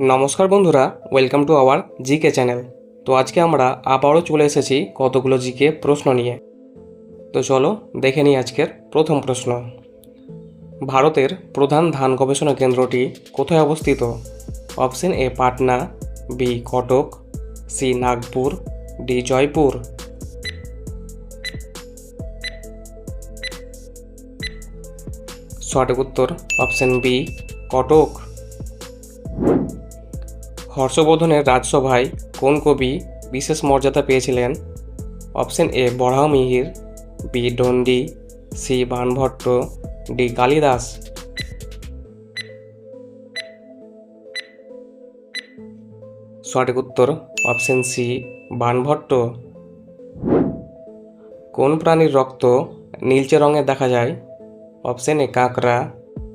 নমস্কার বন্ধুরা welcome to our GK channel তো আজকে আমরা আবারও চলে এসেছি কতগুলো জিকে প্রশ্ন নিয়ে। তো চলো দেখে নিই আজকের প্রথম প্রশ্ন। ভারতের প্রধান ধান গবেষণা কেন্দ্রটি কোথায় অবস্থিত? Option A Patna B Cuttack C Nagpur D Jaipur. সঠিক উত্তর অপশন বি কটক। হর্ষবর্ধনের রাজসভায় কোন কবি বিশেষ মর্যাদা পেয়েছিলেন? Option A Varahamihira B, Dandi, C, Banabhatta, D, Kalidasa. সঠিক উত্তর, অপশন সি, বানভট্ট। কোন প্রাণীর রক্ত নীলচে রঙের দেখা যায়? অপশন এ, কাঁকড়া,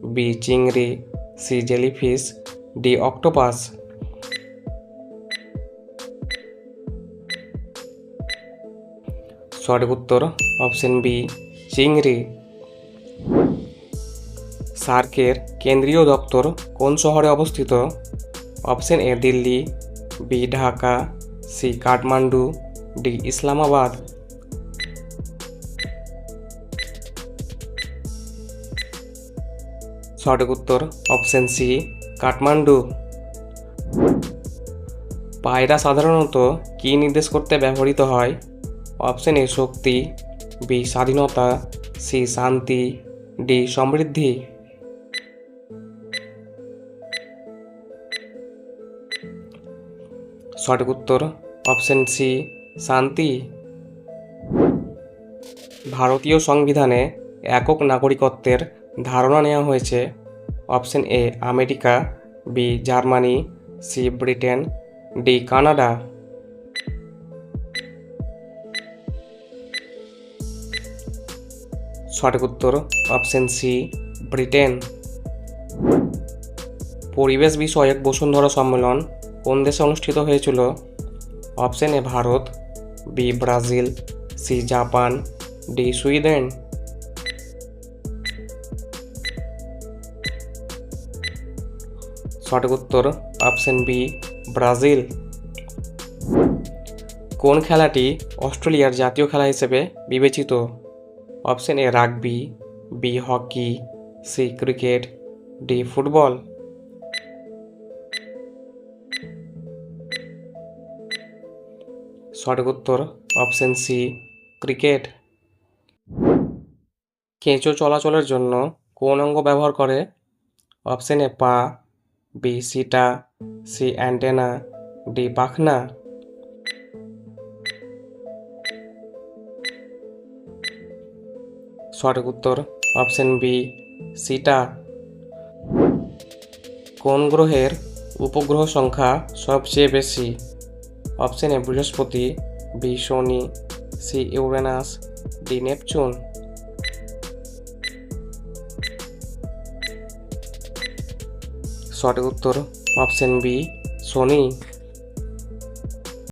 বি, চিংড়ি, সি, জেলিফিশ ডি অক্টোপাস। সঠিক উত্তর, অপশন বি, চিংড়ি। সার্কের কেন্দ্রীয় দপ্তর কোন শহরে অবস্থিত? Option A, Delhi, B, Dhaka, C, Kathmandu, D, Islamabad. সঠিক উত্তর অপশন সি কাঠমান্ডু। পায়রা সাধারণত কী নির্দেশ করতে ব্যবহৃত হয়? অপশন এ শক্তি বি স্বাধীনতা সি শান্তি ডি সমৃদ্ধি। সঠিক উত্তর অপশন সি শান্তি। ভারতীয় সংবিধানে একক নাগরিকত্বের ধারণা নেওয়া হয়েছে, option A, America, B, Germany, C, Britain, D, Canada. সঠিক উত্তর, অপশন সি, ব্রিটেন। পরিবেশ বিষয়ক বসুন্ধরা সম্মেলন কোন দেশে অনুষ্ঠিত হয়েছিল? Option A, Bharat, B, Brazil, C, Japan, D, Sweden. সঠিক উত্তর অপশন বি, ব্রাজিল। কোন খেলাটি অস্ট্রেলিয়ার জাতীয় খেলা হিসেবে বিবেচিত? Option A, rugby, B, hockey, C, cricket, D, football. সঠিক উত্তর অপশন সি, ক্রিকেট। কেঁচো চলাচলের জন্য কোন অঙ্গ ব্যবহার করে? অপশন এ, পা বি সিটা সি অ্যান্টেনা ডি পাখনা সঠিক উত্তর অপশন বি সিটা কোন গ্রহের উপগ্রহ সংখ্যা সবচেয়ে বেশি? অপশন এ বৃহস্পতি বি শনি সি ইউরেনাস ডি নেপচুন। সঠিক উত্তর অপশন বি শনি